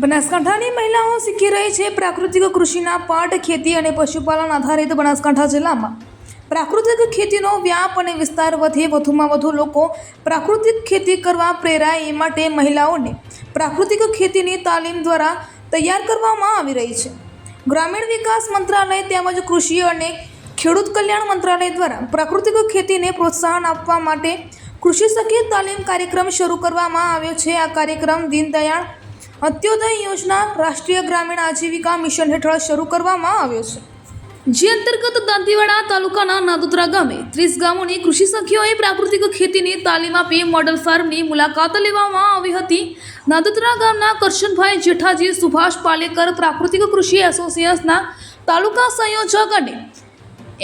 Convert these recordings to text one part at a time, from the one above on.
બનાસકાંઠાની મહિલાઓ શીખી રહી છે પ્રાકૃતિક કૃષિના પાઠ ખેતી અને પશુપાલન આધારિત બનાસકાંઠા જિલ્લામાં. પ્રાકૃતિક ખેતીનો વ્યાપ અને વિસ્તાર વધે વધુમાં વધુ લોકો પ્રાકૃતિક ખેતી કરવા પ્રેરાય એ માટે મહિલાઓને પ્રાકૃતિક ખેતીની તાલીમ દ્વારા તૈયાર કરવામાં આવી રહી છે. ગ્રામીણ વિકાસ મંત્રાલય તેમજ કૃષિ અને ખેડૂત કલ્યાણ મંત્રાલય દ્વારા પ્રાકૃતિક ખેતીને પ્રોત્સાહન આપવા માટે કૃષિ સખી તાલીમ કાર્યક્રમ શરૂ કરવામાં આવ્યો છે. આ કાર્યક્રમ દીનદયાળ અંત્યોદય યોજના રાષ્ટ્રીય ગ્રામીણ આજીવિકા મિશન હેઠળ શરૂ કરવામાં આવ્યો છે. જે અંતર્ગત દાંતીવાડા તાલુકાના નાદોદરા ગામે ત્રીસ ગામોની કૃષિ સંખ્યાઓએ પ્રાકૃતિક ખેતીની તાલીમ આપી મોડલ ફાર્મની મુલાકાત લેવામાં આવી હતી. નાદોદરા ગામના કરશનભાઈ જેઠાજી, સુભાષ પાલેકર પ્રાકૃતિક કૃષિ એસોસિએશનના તાલુકા સંયોજક અને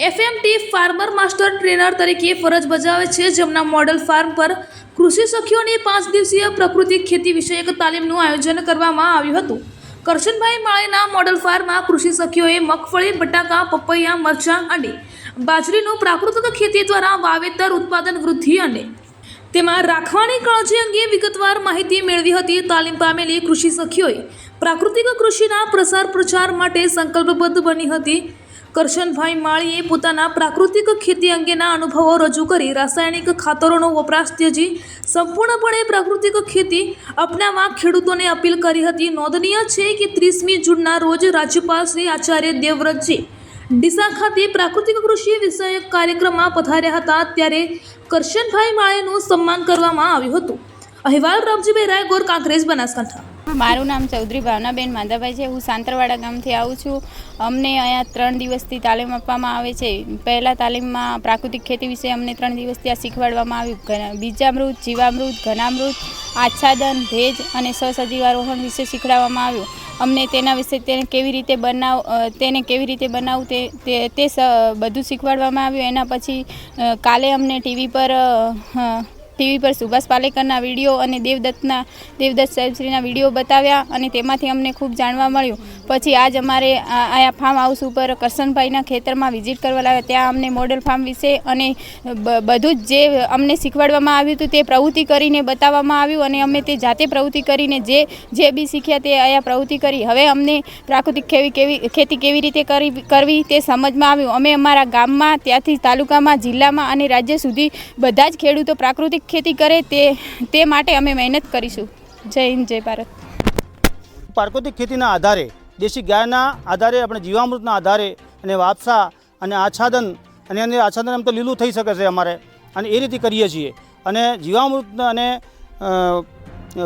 એફએમટી ફાર્મર માસ્ટર ટ્રેનર તરીકે ફરજ બજાવે છે. જેમના મોડલ ફાર્મ પર કૃષિ સખીઓની પાંચ દિવસીય પ્રાકૃતિક ખેતી વિષયક તાલીમનું આયોજન કરવામાં આવ્યું હતું. કરશનભાઈ માળીના મોડલ ફાર્મમાં કૃષિ સખીઓએ મગફળી, બટાકા, પપૈયા, મરચાં અને બાજરીનું પ્રાકૃતિક ખેતી દ્વારા વાવેતર ઉત્પાદન વૃદ્ધિ અને તેમાં રાખવાની કાળજી અંગે વિગતવાર માહિતી મેળવી હતી. તાલીમ પામેલી કૃષિ સખીઓએ પ્રાકૃતિક કૃષિના પ્રસાર પ્રચાર માટે સંકલ્પબદ્ધ બની હતી. કરશનભાઈ માળીએ પોતાના પ્રાકૃતિક ખેતી અંગેના અનુભવો રજૂ કરી રાસાયણિક ખાતરોનો વપરાશ ત્યજી સંપૂર્ણપણે પ્રાકૃતિક ખેતી અપનાવવા ખેડૂતોને અપીલ કરી હતી. નોંધનીય છે કે ત્રીસમી જૂનના રોજ રાજ્યપાલ શ્રી આચાર્ય દેવવ્રતજી ડીસા ખાતે પ્રાકૃતિક કૃષિ વિષયક કાર્યક્રમમાં પધાર્યા હતા ત્યારે કરશનભાઈ માળેનું સન્માન કરવામાં આવ્યું હતું. અહેવાલ રામજીભાઈ રાય ગોર કાંકરેજ બનાસકાંઠા. મારું નામ ચૌધરી ભાવનાબેન માંધાભાઈ છે. હું સાંતરવાડા ગામથી આવું છું. અમને અહીંયા ત્રણ દિવસથી તાલીમ આપવામાં આવે છે. પહેલાં તાલીમમાં પ્રાકૃતિક ખેતી વિશે અમને ત્રણ દિવસથી ત્યાં શીખવાડવામાં આવ્યું. બીજામૃત, જીવામૃત, ઘનામૃત, આચ્છાદન, ભેજ અને સહસજીવારોહણ વિશે શીખવાડવામાં આવ્યું. અમને તેના વિશે તેને કેવી રીતે બનાવ તેને કેવી રીતે બનાવવું તે તે બધું શીખવાડવામાં આવ્યું. એના પછી કાલે અમને ટીવી પર ટીવી પર સુભાષ પાલેકરના વીડિયો અને દેવદત્તના, દેવદત્ત સાહેબશ્રીના વીડિયો બતાવ્યા અને તેમાંથી અમને ખૂબ જાણવા મળ્યું. પછી આજ અમારે આ ફાર્મ હાઉસ ઉપર કરશનભાઈના ખેતરમાં વિઝિટ કરવા લાવ્યા. ત્યાં અમને મોડલ ફાર્મ વિશે અને બધું જ જે અમને શીખવાડવામાં આવ્યું હતું તે પ્રવૃત્તિ કરીને બતાવવામાં આવ્યું અને અમે તે જાતે પ્રવૃત્તિ કરીને જે જે બી શીખ્યા તે અહીંયા પ્રવૃત્તિ કરી. હવે અમને પ્રાકૃતિક ખેવી કેવી ખેતી કેવી રીતે કરવી તે સમજમાં આવ્યું. અમે અમારા ગામમાં, ત્યાંથી તાલુકામાં, જિલ્લામાં અને રાજ્ય સુધી બધા જ ખેડૂતો પ્રાકૃતિક ખેતી કરે તે તે માટે અમે મહેનત કરીશું. જય હિન્દ, જય ભારત. પ્રાકૃતિક ખેતીના આધારે દેશી ગાયના આધારે, આપણે જીવામૃતના આધારે અને વાપસા અને આચ્છાદન અને એને આચ્છાદન એમ તો લીલું થઈ શકે છે અમારે અને એ રીતે કરીએ છીએ. અને જીવામૃત અને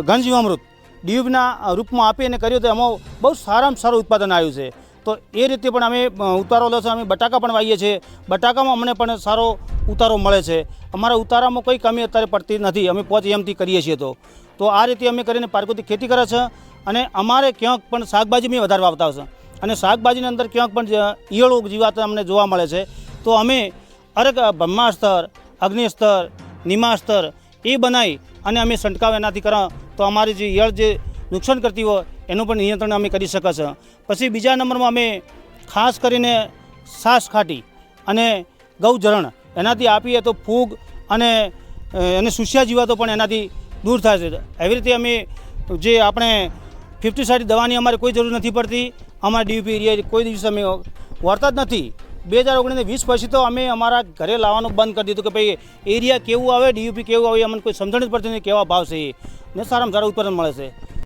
ઘન જીવામૃત, ડીયુબના રૂપમાં આપી અને કર્યું તો એમાં બહુ સારામાં સારું ઉત્પાદન આવ્યું છે. તો એ રીતે પણ અમે ઉતારો લે છે. અમે બટાકા પણ વાવીએ છીએ. બટાકામાં અમને પણ સારો ઉતારો મળે છે. અમારા ઉતારામાં કોઈ કમી અત્યારે પડતી નથી. અમે પોચ એમથી કરીએ છીએ તો. તો આ રીતે અમે કરીને પ્રાકૃતિક ખેતી કરે છે અને અમારે ક્યાંક પણ શાકભાજી બી વધારે વાવતા છે અને શાકભાજીની અંદર ક્યાંક પણ ઈયળો જીવાત અમને જોવા મળે છે. તો અમે અરગ બ્રહ્માસ્તર, અગ્નિસ્તર, નિમાસ્તર એ બનાવી અને અમે છંટકાવ એનાથી કરા. તો અમારી જે ઈયળ જે નુકસાન કરતી હોય એનું પણ નિયંત્રણ અમે કરી શકશે. પછી બીજા નંબરમાં અમે ખાસ કરીને સાસ ખાટી અને ગૌજરણ એનાથી આપીએ તો ફૂગ અને એને સુસ્યા જીવાતો પણ એનાથી દૂર થાય છે. એવી રીતે અમે જે આપણે ફિફ્ટી સાઇડ દવાની અમારે કોઈ જરૂર નથી પડતી. અમારા ડીયુપી એરિયા કોઈ દિવસ અમે વળતા જ નથી. બે હજાર ઓગણીસ વીસ પછી તો અમે અમારા ઘરે લાવવાનું બંધ કરી દીધું કે ભાઈ, એરિયા કેવું આવે, ડીયુપી કેવું આવે, અમને કોઈ સમજણ જ પડતી નથી કેવા ભાવ છે ને સારામાં સારું ઉત્પાદન મળે છે.